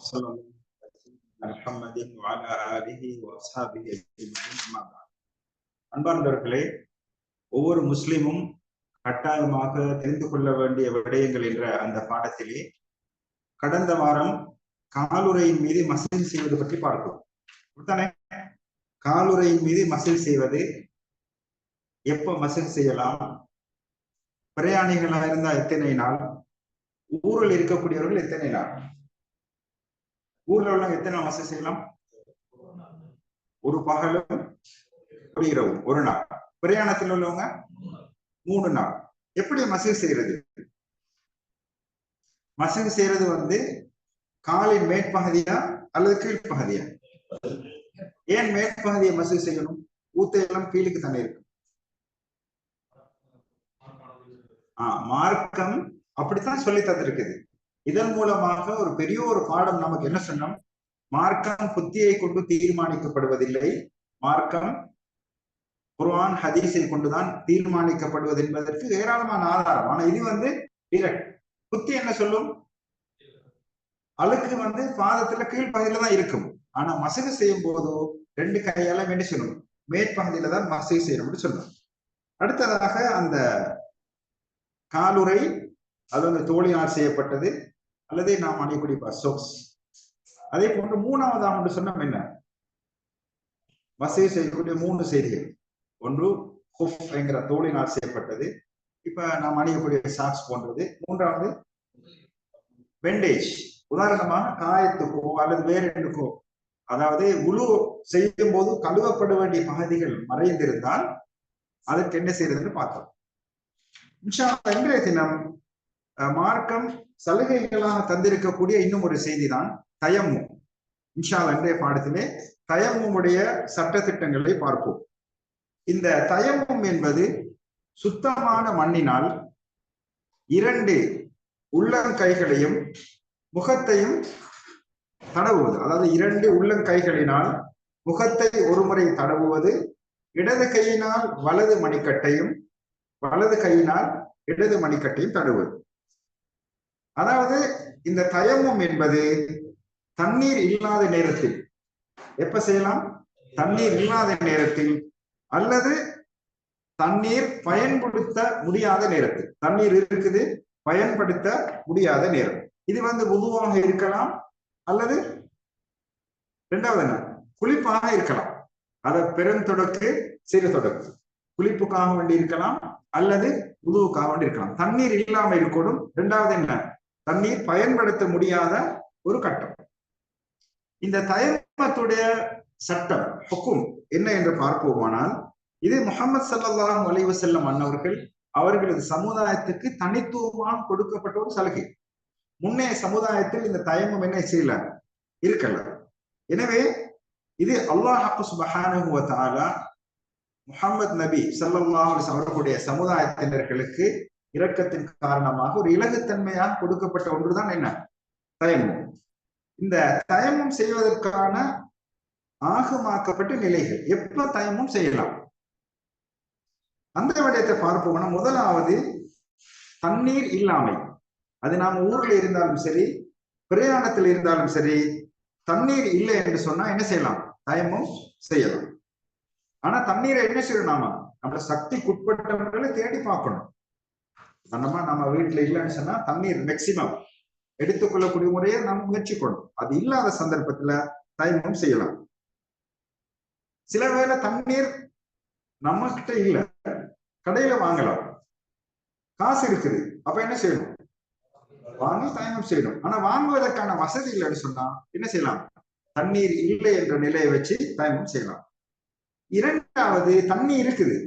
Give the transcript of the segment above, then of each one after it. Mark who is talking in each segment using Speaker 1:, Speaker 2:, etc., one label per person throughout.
Speaker 1: وصلى الله على محمد وعلى آله وأصحابه أجمعين أما بعد அன்பார்ந்தவர்களே ஒவ்வொரு முஸ்லிமும் கட்டாயமாக தெரிந்து கொள்ள வேண்டிய விடயங்கள் என்ற அந்த பாடத்திலே கடந்த வாரம் காலுரையின் மீது மசில் செய்வது பற்றி பார்க்கிறோம் அப்படித்தானே காலுரையின் மீது மசில் செய்வது எப்ப மசில் செய்யலாம் பிரயாணிகளா இருந்தா எத்தனை நாள் ஊரில் இருக்கக்கூடியவர்கள் எத்தனை நாள் ஊர்ல உள்ள எத்தனை நாள் செய்யலாம்? ஒரு பகலும் ஒரு இரவு ஒரு நாள். பிரயாணத்தில் உள்ளவங்க மூணு நாள். எப்படி மசூதி செய்யறது? மசூதி செய்யறது வந்து காலின் மேற்பகுதியா அல்லது கீழ்ப்பகுதியா? ஏன் மேற்பகுதியை மசூதி செய்யணும்? ஊத்தையெல்லாம் கீழுக்கு தானே இருக்கு. ஆஹ் மார்க்கம் அப்படித்தான் சொல்லி தந்திருக்குது. இதன் மூலமாக ஒரு பெரிய ஒரு பாடம் நமக்கு என்ன சொன்னோம்? மார்க்கம் புத்தியை கொண்டு தீர்மானிக்கப்படுவதில்லை. மார்க்கம் குர்ஆன் ஹதீஸை கொண்டுதான் தீர்மானிக்கப்படுவது என்பதற்கு ஏராளமான ஆதாரம். ஆனா இது வந்து டிரெக்ட் புத்தி என்ன சொல்லும்? அழுக்கு வந்து பாதத்துல கீழ்ப்பகுதியில தான் இருக்கும். ஆனா மசகு செய்யும் போதோ ரெண்டு கையால என்ன சொல்லணும் மேற்பகுதியில தான் மசகு செய்யணும்னு சொல்லணும் அடுத்ததாக அந்த காலுரை அது வந்து தோழினால் செய்யப்பட்டது. அல்லது நாம் அணியக்கூடிய சொக்ஸ் அதே போன்று மூணாவது ஆண்டு சொன்னோம் என்ன? வசதி செய்யக்கூடிய மூணு செய்திகள். ஒன்று ஹுஃப் என்கிற தோளினால் செய்யப்பட்டது. இப்ப நாம் அணியக்கூடிய சாக்ஸ் போன்றது. மூன்றாவது வெண்டேஜ் உதாரணமாக காயத்துக்கோ அல்லது வேற அதாவது உழு செய்யும் போது கழுவப்பட வேண்டிய பகுதிகள் மறைந்திருந்தால் அதற்கு என்ன செய்யறதுன்னு பார்த்தோம். இன்றைய தினம் மார்க்கம் சலுகைகளாக தந்திருக்கக்கூடிய இன்னும் ஒரு செய்தி தான் தயம்மு இன்ஷா இன்றைய பாடத்திலே சட்ட சட்டத்திட்டங்களை பார்ப்போம். இந்த தயமும் என்பது சுத்தமான மண்ணினால் இரண்டு உள்ளங்கைகளையும் முகத்தையும் தடவுவது. அதாவது இரண்டு உள்ளங்கைகளினால் முகத்தை ஒருமுறை தடவுவது இடது கையினால் வலது மணிக்கட்டையும் வலது கையினால் இடது மணிக்கட்டையும் தடுவது அதாவது இந்த தயமும் என்பது தண்ணீர் இல்லாத நேரத்தில். எப்ப செய்யலாம்? தண்ணீர் இல்லாத நேரத்தில் அல்லது தண்ணீர் பயன்படுத்த முடியாத நேரத்தில். தண்ணீர் இருக்குது பயன்படுத்த முடியாத நேரம். இது வந்து உதுவாக இருக்கலாம் அல்லது இரண்டாவது என்ன? குளிப்பாக இருக்கலாம். அதை பெருந்தொடக்கு சிறு தொடக்கு. குளிப்புக்காக வேண்டி இருக்கலாம் அல்லது உதுவுக்காக வேண்டி இருக்கலாம். தண்ணீர் இல்லாமல் இருக்கணும் இரண்டாவது என்ன? தண்ணீர் பயன்படுத்த முடியாத ஒரு கட்டம். இந்த தயமத்துடைய சட்டம் ஹொக்கும் என்ன என்று பார்ப்போமானால் இது முகமது சல்லாஹ் அலைவு செல்லம் அன்னவர்கள் அவர்களது சமுதாயத்துக்கு தனித்துவமாக கொடுக்கப்பட்ட ஒரு சலுகை. முன்னைய சமுதாயத்தில் இந்த தயமம் என்ன செய்யல? இருக்கல. எனவே இது அல்லாஹ் சுபஹானுவத்தாலா முகமது நபி சல்லாஹ் அவர்களுடைய சமுதாயத்தினர்களுக்கு இரக்கத்தின் காரணமாக ஒரு இலகுத்தன்மையாக கொடுக்கப்பட்ட ஒன்றுதான் என்ன? தயமும். இந்த தயமும் செய்வதற்கான ஆகமாக்கப்பட்ட நிலைகள். எப்ப தயமும் செய்யலாம்? அந்த விடயத்தை பார்ப்போம்னா முதலாவது தண்ணீர் இல்லாமை. அது நாம் ஊர்ல இருந்தாலும் சரி பிரயாணத்தில் இருந்தாலும் சரி தண்ணீர் இல்லை என்று சொன்னா என்ன செய்யலாம்? தயமும் செய்யலாம். ஆனா தண்ணீரை என்ன செய்யணும் நாம? நம்ம சக்திக்குட்பட்டவர்களை தேடி பார்க்கணும். நம்ம நம்ம வீட்டுல இல்லைன்னு சொன்னா தண்ணீர் மேக்சிமம் எடுத்துக்கொள்ளக்கூடிய முறையை நாம் முயற்சிக்கணும். அது இல்லாத சந்தர்ப்பத்துல தயமும் செய்யலாம். சில வேளை தண்ணீர் நம்ம கிட்ட இல்ல. கடையில வாங்கலாம். காசு இருக்குது. அப்ப என்ன செய்யணும்? வாங்கி தயமம் செய்யணும். ஆனா வாங்குவதற்கான வசதி இல்லைன்னு சொன்னா என்ன செய்யலாம்? தண்ணீர் இல்லை என்ற நிலையை வச்சு தயமம் செய்யலாம். இரண்டாவது தண்ணி இருக்குது.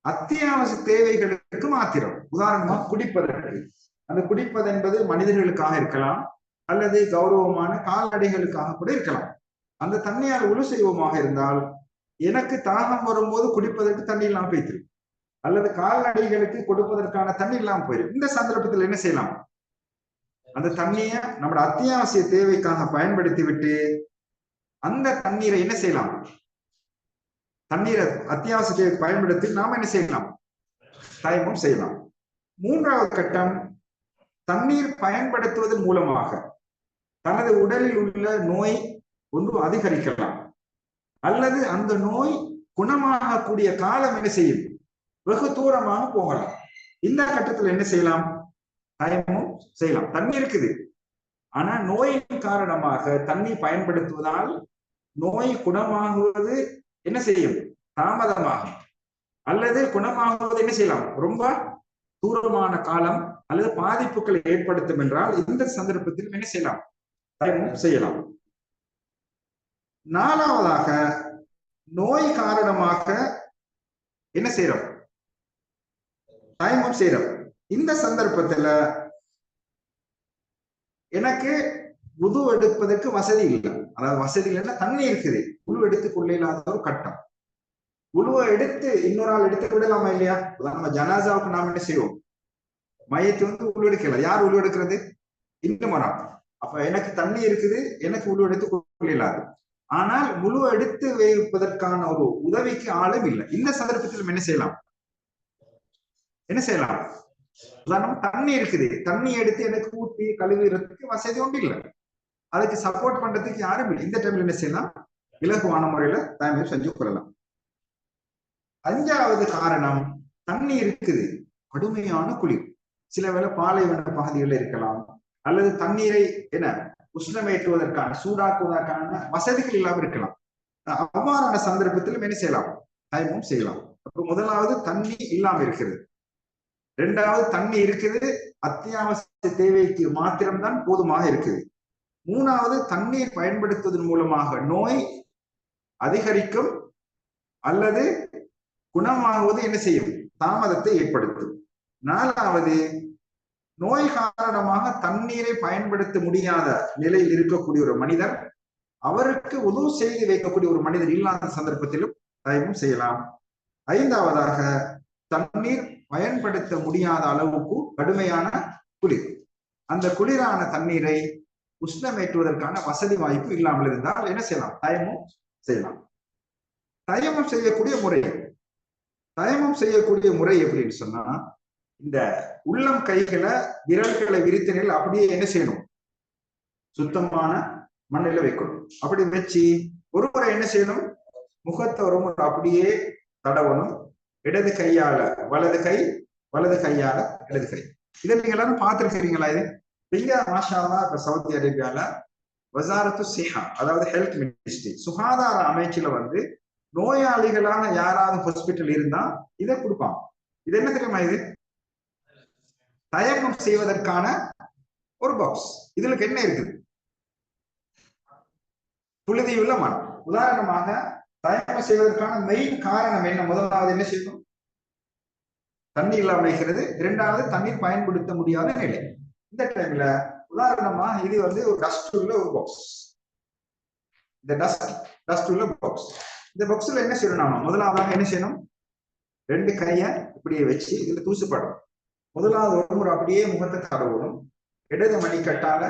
Speaker 1: அத்தியாவசிய தேவைகளுக்கு மாத்திரம். உதாரணமா குடிப்பதற்கு. அந்த குடிப்பது என்பது மனிதர்களுக்காக இருக்கலாம் அல்லது கௌரவமான கால்நடைகளுக்காக கூட இருக்கலாம். அந்த தண்ணியால் உழு செய்வமாக இருந்தால் எனக்கு தாகம் வரும்போது குடிப்பதற்கு தண்ணி இல்லாமல் போய்த்திரு அல்லது கால்நடைகளுக்கு கொடுப்பதற்கான தண்ணி இல்லாமல் போயிடும் இந்த சந்தர்ப்பத்தில் என்ன செய்யலாம்? அந்த தண்ணிய நம்ம அத்தியாவசிய தேவைக்காக பயன்படுத்தி விட்டு அந்த தண்ணீரை என்ன செய்யலாம்? தண்ணீரை அத்தியாவசிய தேவை பயன்படுத்தி நாம என்ன செய்யலாம்? தயமும் செய்யலாம். மூன்றாவது கட்டம் தண்ணீர் பயன்படுத்துவதன் மூலமாக தனது உடலில் உள்ள நோய் ஒன்று அதிகரிக்கலாம். அல்லது அந்த நோய் குணமாகக்கூடிய காலம் என்ன செய்யும்? வெகு தூரமாக போகலாம். இந்த கட்டத்துல என்ன செய்யலாம்? தயமும் செய்யலாம். தண்ணி இருக்குது. ஆனா நோயின் காரணமாக தண்ணி பயன்படுத்துவதால் நோய் குணமாகுவது என்ன செய்யும்? தாமதமாகும். அல்லது குணமாகுவது என்ன செய்யலாம்? ரொம்ப தூரமான காலம் அல்லது பாதிப்புகளை ஏற்படுத்தும் என்றால் இந்த சந்தர்ப்பத்தில் என்ன செய்யலாம்? தயமும் செய்யலாம். நாலாவதாக நோய் காரணமாக என்ன செய்யறோம்? தயமும் செய்யறோம். இந்த சந்தர்ப்பத்துல எனக்கு உது எடுப்பதற்கு வசதி இல்லை. அதாவது வசதி இல்லைன்னா தண்ணி இருக்குது. உழு கொள்ள இல்லாத ஒரு கட்டம். உழுவை எடுத்து இன்னொரு ஆள் எடுத்து விடலாமா இல்லையா? நம்ம ஜனாசாவுக்கு நாம் என்ன செய்வோம்? மையத்தை வந்து உழு எடுக்கல. யார் உழு எடுக்கிறது? இன்னும் ஒரு அப்ப எனக்கு தண்ணி இருக்குது எனக்கு உழு எடுத்து கொள்ளலாது. ஆனால் முழு எடுத்து வைப்பதற்கான ஒரு உதவிக்கு ஆளும் இல்லை. இந்த சந்தர்ப்பத்தில் என்ன செய்யலாம்? என்ன செய்யலாம்? உதாரணம் தண்ணி இருக்குது. தண்ணி எடுத்து எனக்கு ஊட்டி கழுவுறதுக்கு வசதி ஒன்றும் இல்லை. அதுக்கு சப்போர்ட் பண்றதுக்கு யாரும் இல்லை. இந்த டைம்ல என்ன செய்யலாம்? இலகுவான முறையில தயவு செஞ்சு கொள்ளலாம். அஞ்சாவது காரணம் தண்ணி இருக்குது. கடுமையான குளிர். சில வேளை பாலைவன பகுதிகளில் இருக்கலாம். அல்லது தண்ணீரை என்ன உஷ்ணமேற்றுவதற்கான சூடாக்குவதற்கான வசதிகள் இல்லாமல் இருக்கலாம். அவ்வாறான சந்தர்ப்பத்திலும் என்ன செய்யலாம்? தயமும் செய்யலாம். அப்ப முதலாவது தண்ணி இல்லாம இருக்கிறது. இரண்டாவது தண்ணி இருக்குது. அத்தியாவசிய தேவைக்கு மாத்திரம்தான் போதுமாக இருக்குது. மூணாவது தண்ணீர் பயன்படுத்துவதன் மூலமாக நோய் அதிகரிக்கும். அல்லது குணமாகுவது என்ன செய்யும்? தாமதத்தை ஏற்படுத்தும். நாலாவது நோய் காரணமாக தண்ணீரை பயன்படுத்த முடியாத நிலையில் இருக்கக்கூடிய ஒரு மனிதர் அவருக்கு உதவு செய்து வைக்கக்கூடிய ஒரு மனிதர் இல்லாத சந்தர்ப்பத்திலும் தயவும் செய்யலாம். ஐந்தாவதாக தண்ணீர் பயன்படுத்த முடியாத அளவுக்கு கடுமையான குளிர். அந்த குளிரான தண்ணீரை உஷ்ணமேற்றுவதற்கான வசதி வாய்ப்பு இல்லாமல் இருந்தால் என்ன செய்யலாம்? தயமும் செய்யலாம். தயமம் செய்யக்கூடிய முறை தயமம் செய்யக்கூடிய முறை எப்படின்னு சொன்னா இந்த உள்ளம் கைகளை விரல்களை விரித்த நிலையில் அப்படியே என்ன செய்யணும்? சுத்தமான மண்ணில வைக்கணும். அப்படி வச்சு ஒரு முறை என்ன செய்யணும்? முகத்தை ஒரு முறை அப்படியே தடவணும். இடது கையால வலது கை வலது கையால இடது கை. இதை நீங்க எல்லாரும் பார்த்துருக்கிறீங்களா இது? இங்க மாஷாலா இப்ப சவுதி அரேபியால வசாரத்து சிஹா அதாவது ஹெல்த் மினிஸ்ட்ரி சுகாதார அமைச்சில வந்து நோயாளிகளான யாராவது ஹாஸ்பிட்டல் இருந்தா இதை கொடுப்பாங்க. இது என்ன தெரியுமா இது? தயக்கம் செய்வதற்கான ஒரு பாக்ஸ் இதுல என்ன இருக்குது? புழுதியுள்ள மண். உதாரணமாக தயக்கம் செய்வதற்கான மெயின் காரணம் என்ன? முதலாவது என்ன செய்யணும்? தண்ணி இல்லாமல் இருக்கிறது. இரண்டாவது தண்ணீர் பயன்படுத்த முடியாத நிலை. இந்த டைம்ல உதாரணமா இது வந்து ஒரு டஸ்ட் உள்ள ஒரு பாக்ஸ் இந்த டஸ்ட் டஸ்ட் உள்ள பாக்ஸ் இந்த பொக்ஸ்ல என்ன செய்யணும் முதலாவதாக என்ன செய்யணும்? ரெண்டு கைய இப்படியே வச்சு இதுல தூசுப்படும் முதலாவது ஒரு முறை அப்படியே முகத்தை தடவணும் இடது மணிக்கட்டால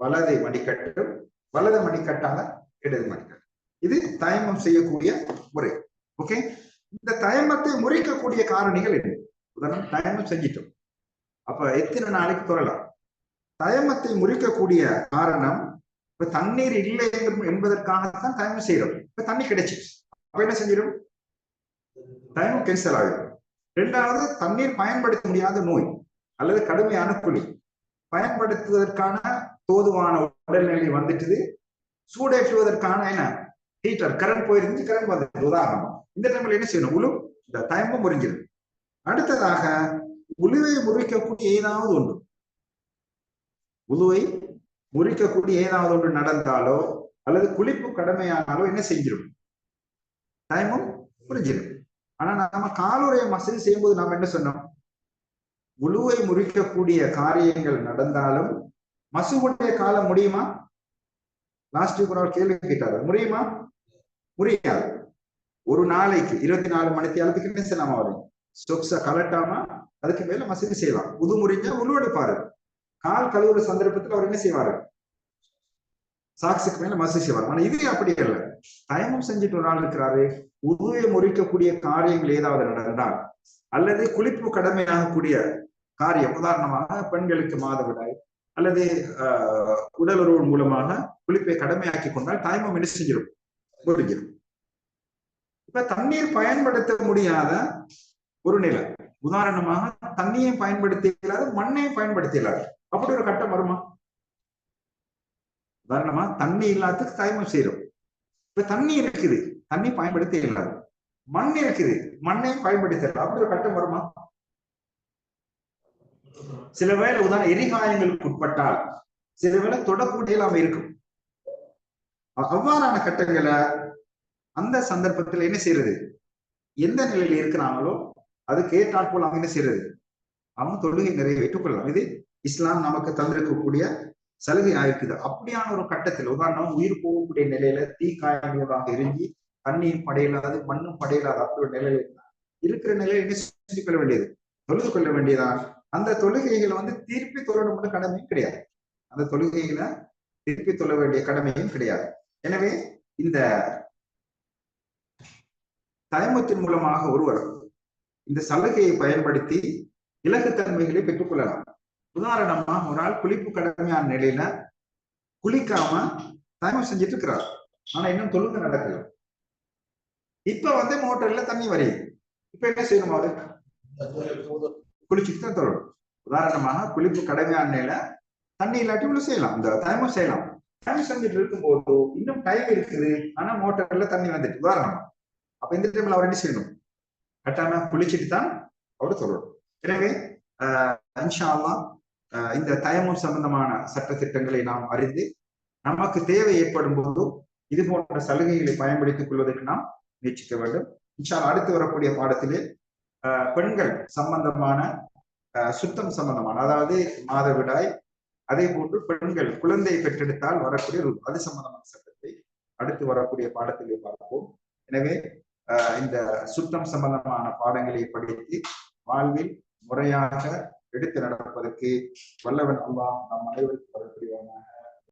Speaker 1: வலது மணிக்கட்டும் வலது மணிக்கட்டால இடது மணிக்கட்டு இது தயமம் செய்யக்கூடிய முறை. ஓகே இந்த தயமத்தை முறிக்கக்கூடிய காரணிகள் என்ன உதாரணம் தயமம் செஞ்சிட்டோம். அப்ப எத்தனை நாளைக்கு தொடரலாம் தயமத்தை முறிக்கக்கூடிய காரணம் இப்ப தண்ணீர் இல்லை என்பதற்காகத்தான் தயமம் செய்யறோம் இப்ப தண்ணி கிடைச்சிச்சு அப்ப என்ன செஞ்சிடும்? தயமம் கேன்சல் ஆகிடும். இரண்டாவது தண்ணீர் பயன்படுத்த முடியாத நோய் அல்லது கடுமையான குழி பயன்படுத்துவதற்கான தோதுவான உடல்நிலை வந்துட்டுது. சூடேற்றுவதற்கான என்ன? ஹீட்டர் கரண்ட் போயிருந்து கரண்ட் வந்துட்டு உதாரணம். இந்த டைம்ல என்ன செய்யணும்? உழு இந்த தயமும் முறிஞ்சிடும். அடுத்ததாக உழுவை முறிக்கக்கூடிய ஏதாவது ஒன்று. உழுவை முறிக்கக்கூடிய ஏதாவது ஒன்று நடந்தாலோ அல்லது குளிப்பு கடமையானாலோ என்ன செஞ்சிடும் டைமும் முறிஞ்சிடும் ஆனா நம்ம காலுடைய மசதி செய்யும்போது நாம என்ன சொன்னோம்? உழுவை முறிக்கக்கூடிய காரியங்கள் நடந்தாலும் மசுவுடைய காலம் முடியுமா? லாஸ்ட் வீக் ஒரு கேள்வி கேட்டாரு. முடியுமா? முடியாது. ஒரு நாளைக்கு இருபத்தி நாலு மணி தேலத்துக்கு என்ன செய்யலாமா வரும் சொக்ஸ கலட்டாம அதுக்கு மேல மசதி செய்யலாம். உது முறிஞ்சா உழுவெடுப்பாரு. கால் கழுவுற சந்தர்ப்பத்துல அவர் என்ன செய்வாரு? சாக்ஸுக்கு மேல மசி செய்வார். ஆனா இது அப்படி இல்லை தயமம் செஞ்சுட்டு ஒரு நாள் இருக்கிறாரு. உருவை முறிக்கக்கூடிய காரியங்கள் ஏதாவது நடந்தால் அல்லது குளிப்பு கடமையாகக்கூடிய காரியம் உதாரணமாக பெண்களுக்கு மாதவிடாய் அல்லது ஆஹ், உறவு மூலமாக குளிப்பை கடமையாக்கி கொண்டால் தாய்மம் என்ன செஞ்சிடும் முடிஞ்சிடும் இப்ப தண்ணீர் பயன்படுத்த முடியாத ஒரு நிலை. உதாரணமாக தண்ணியை பயன்படுத்த இல்லாத மண்ணையும் பயன்படுத்த இல்லாத அப்படி ஒரு கட்டம் வருமா? உதாரணமா தண்ணி இல்லாததுக்கு தாய்மம் செய்யறோம் இப்ப தண்ணி இருக்குது. தண்ணி பயன்படுத்த இல்லாது மண் இருக்குது. மண்ணையும் பயன்படுத்த அப்படி ஒரு கட்டம் வருமா? சில வேளை உதாரணம் எரிகாயங்களுக்கு உட்பட்டால் சில வேளை தொடக்கூடிய இல்லாம இருக்கும். அவ்வாறான கட்டங்களை அந்த சந்தர்ப்பத்துல என்ன செய்யறது எந்த நிலையில இருக்கிறாங்களோ அதுக்கு ஏற்றாற்போல் அவங்க என்ன செய்யறது அவங்க தொழுகை நிறைவேற்றிக் கொள்ளலாம். இது இஸ்லாம் நமக்கு தந்திருக்கக்கூடிய சலுகை ஆயிருக்குது. அப்படியான ஒரு கட்டத்தில் உதாரணம் உயிர் போகக்கூடிய நிலையில தீ காயங்களோடாக எரிஞ்சி தண்ணியும் படையில்லாது மண்ணும் படையில்லாத அப்படி ஒரு நிலையில இருந்தா இருக்கிற நிலையில என்ன செஞ்சு கொள்ள வேண்டியது? தொழுது கொள்ள வேண்டியதான் அந்த தொழுகைகளை வந்து திருப்பி தொழணும்னு கடமையும் கிடையாது. அந்த தொழுகைகளை திருப்பி தொழ வேண்டிய கடமையும் கிடையாது. எனவே இந்த தயமத்தின் மூலமாக ஒருவர் இந்த சலுகையை பயன்படுத்தி இலகுத்தன்மைகளை பெற்றுக்கொள்ளலாம். உதாரணமா ஒரு ஆள் குளிப்பு கடமையான நிலையில குளிக்காம தயமம் செஞ்சுட்டு இருக்கிறார் ஆனா இன்னும் தொழுங்க நடக்கல. இப்ப வந்து மோட்டர்ல தண்ணி வரையுது இப்ப என்ன செய்யணும் அவரு? குளிச்சுட்டு தான் தொழணும். உதாரணமாக குளிப்பு கடமையான நிலையில தண்ணி இல்லாட்டி உள்ள செய்யலாம். இந்த தயமம் செய்யலாம். தயமம் செஞ்சுட்டு இருக்கும்போது இன்னும் டைம் இருக்குது. ஆனா மோட்டர்ல தண்ணி வந்துட்டு. உதாரணமா அப்ப இந்த டைம்ல அவர் என்ன செய்யணும்? கட்டாம குளிச்சுட்டு தான் அவர் சொல்லணும் எனவே ஆஹ் இன்ஷா இந்த தயமும் சம்பந்தமான சட்ட திட்டங்களை நாம் அறிந்து நமக்கு தேவை ஏற்படும் போது இது போன்ற சலுகைகளை பயன்படுத்திக் கொள்வதற்கு நாம் முயற்சிக்க வேண்டும். இன்ஷால் அடுத்து வரக்கூடிய பாடத்திலே ஆஹ் பெண்கள் சம்பந்தமான சுத்தம் சம்பந்தமான அதாவது மாதவிடாய் அதே போன்று பெண்கள் குழந்தை பெற்றெடுத்தால் வரக்கூடிய அது சம்பந்தமான சட்டத்தை அடுத்து வரக்கூடிய பாடத்திலே பார்ப்போம். எனவே இந்த சுத்தம் சம்பந்தமான பாடங்களை படித்து வாழ்வில் முறையாக எடுத்து நடப்பதற்கு வல்லவன் அல்லாஹ் நம் அனைவருக்கும் வரக்கூடியவனாக